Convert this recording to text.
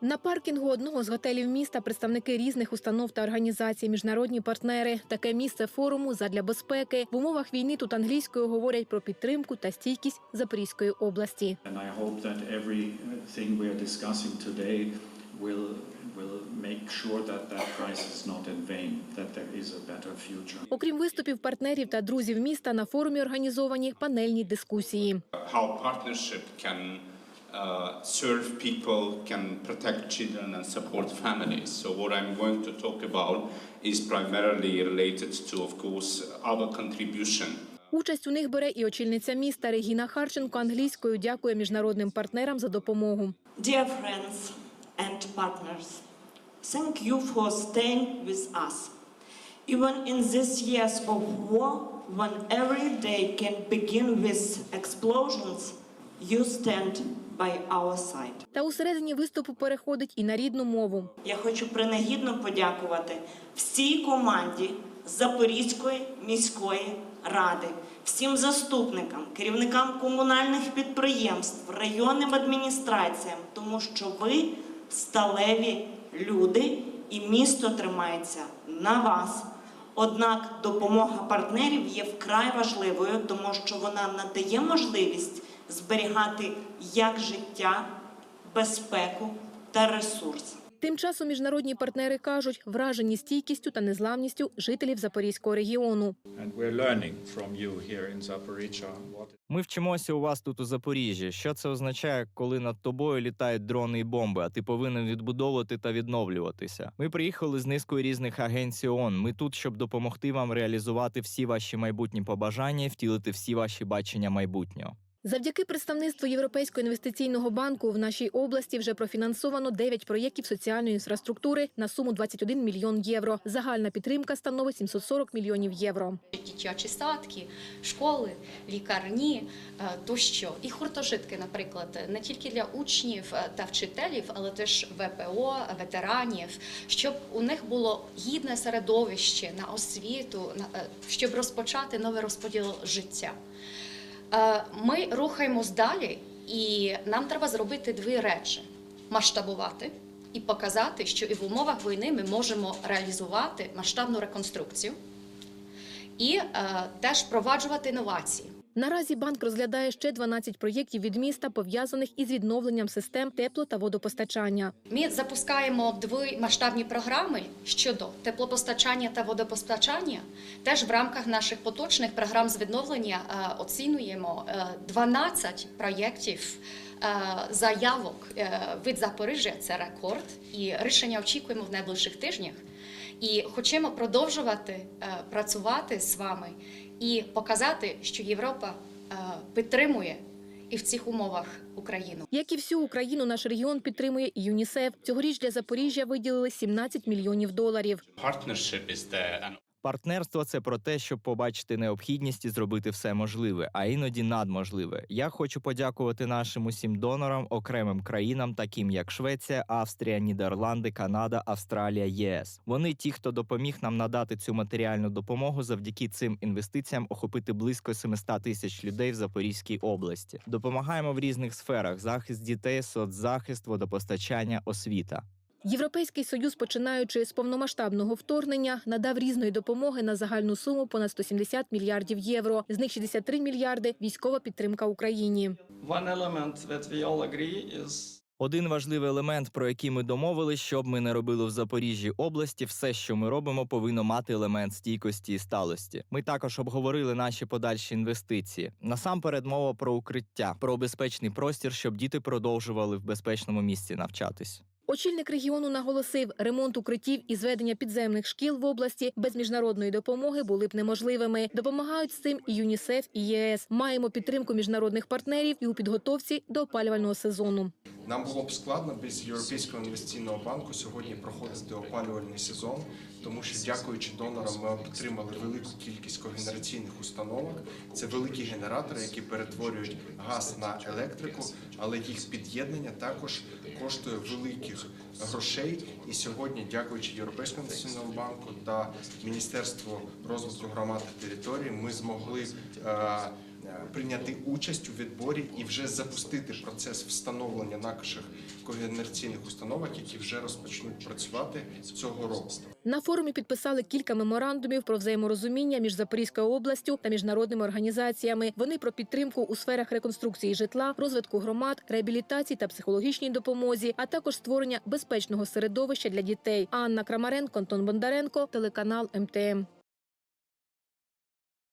На паркінгу одного з готелів міста представники різних установ та організацій, міжнародні партнери. Таке місце форуму задля безпеки. В умовах війни тут англійською говорять про підтримку та стійкість Запорізької області. Окрім виступів партнерів та друзів міста, на форумі організовані панельні дискусії. how partnership can uh, serve people, can protect children and support families. So what I'm going to talk about is primarily related to, of course, our contribution Участь у них бере і очільниця міста Регіна Харченко англійською дякує міжнародним партнерам за допомогу. Dear friends and partners, thank you for staying with us. Even in these years of war, when every day can begin with explosions, you stand by our side. Та усередині виступу переходить і на рідну мову. Я хочу принагідно подякувати всій команді Запорізької міської ради, всім заступникам, керівникам комунальних підприємств, районним адміністраціям, тому що ви сталеві люди і місто тримається на вас. Однак допомога партнерів є вкрай важливою, тому що вона надає можливість зберігати як життя, безпеку та ресурси. Тим часом міжнародні партнери кажуть, вражені стійкістю та незламністю жителів Запорізького регіону. Ми вчимося у вас тут у Запоріжжі. Що це означає, коли над тобою літають дрони і бомби, а ти повинен відбудовувати та відновлюватися? Ми приїхали з низкою різних агенцій ООН. Ми тут, щоб допомогти вам реалізувати всі ваші майбутні побажання і втілити всі ваші бачення майбутнього. Завдяки представництву Європейського інвестиційного банку в нашій області вже профінансовано 9 проєктів соціальної інфраструктури на суму 21 мільйон євро. Загальна підтримка становить 740 мільйонів євро. дитячі садки, школи, лікарні е, тощо. І гуртожитки, наприклад, не тільки для учнів е, та вчителів, але теж ВПО, ветеранів, щоб у них було гідне середовище на освіту, е, щоб розпочати новий розподіл життя. Е, Ми рухаємось далі, і нам треба зробити дві речі: масштабувати і показати, що і в умовах війни ми можемо реалізувати масштабну реконструкцію і е, теж впроваджувати інновації. Наразі банк розглядає ще 12 проєктів від міста, пов'язаних із відновленням систем тепло та водопостачання. Ми запускаємо дві масштабні програми щодо теплопостачання та водопостачання. Теж в рамках наших поточних програм з відновлення е, оцінюємо е, 12 проєктів. е, Заявок е, від Запоріжжя це рекорд, і рішення очікуємо в найближчих тижнях. І хочемо продовжувати е, працювати з вами і показати, що Європа е, підтримує і в цих умовах Україну. Як і всю Україну, наш регіон підтримує і ЮНІСЕФ. Цьогоріч для Запоріжжя виділили 17 мільйонів доларів. Партнерство це про те, щоб побачити необхідність і зробити все можливе, а іноді надможливе. Я хочу подякувати нашим усім донорам, окремим країнам, таким як Швеція, Австрія, Нідерланди, Канада, Австралія, ЄС. Вони ті, хто допоміг нам надати цю матеріальну допомогу завдяки цим інвестиціям охопити близько 700 тисяч людей в Запорізькій області. Допомагаємо в різних сферах: захист дітей, соцзахист, водопостачання, освіта. Європейський союз, починаючи з повномасштабного вторгнення, надав різної допомоги на загальну суму понад 170 мільярдів євро. З них 63 мільярди військова підтримка Україні. Один важливий елемент, про який ми домовились, щоб ми не робили в Запоріжжі області, все, що ми робимо, повинно мати елемент стійкості і сталості. Ми також обговорили наші подальші інвестиції. Насамперед, мова про укриття, про безпечний простір, щоб діти продовжували в безпечному місці навчатись. Очільник регіону наголосив, ремонт укриттів і зведення підземних шкіл в області без міжнародної допомоги були б неможливими. Допомагають з цим і ЮНІСЕФ, і ЄС. Маємо підтримку міжнародних партнерів і у підготовці до опалювального сезону. Нам було б складно без Європейського інвестиційного банку сьогодні проходити опалювальний сезон, тому що, дякуючи донорам, ми отримали велику кількість когенераційних установок. Це великі генератори, які перетворюють газ на електрику, але їх під'єднання також коштує великих грошей. І сьогодні, дякуючи Європейському інвестиційному банку та Міністерству розвитку громад та територій, ми змогли. Е, прийняти участь у відборі і вже запустити процес встановлення наших когенераційних установок, які вже розпочнуть працювати цього року. На форумі підписали кілька меморандумів про взаєморозуміння між Запорізькою областю та міжнародними організаціями. Вони про підтримку у сферах реконструкції житла, розвитку громад, реабілітації та психологічній допомозі, а також створення безпечного середовища для дітей. Анна Крамаренко, Антон Бондаренко, телеканал МТМ.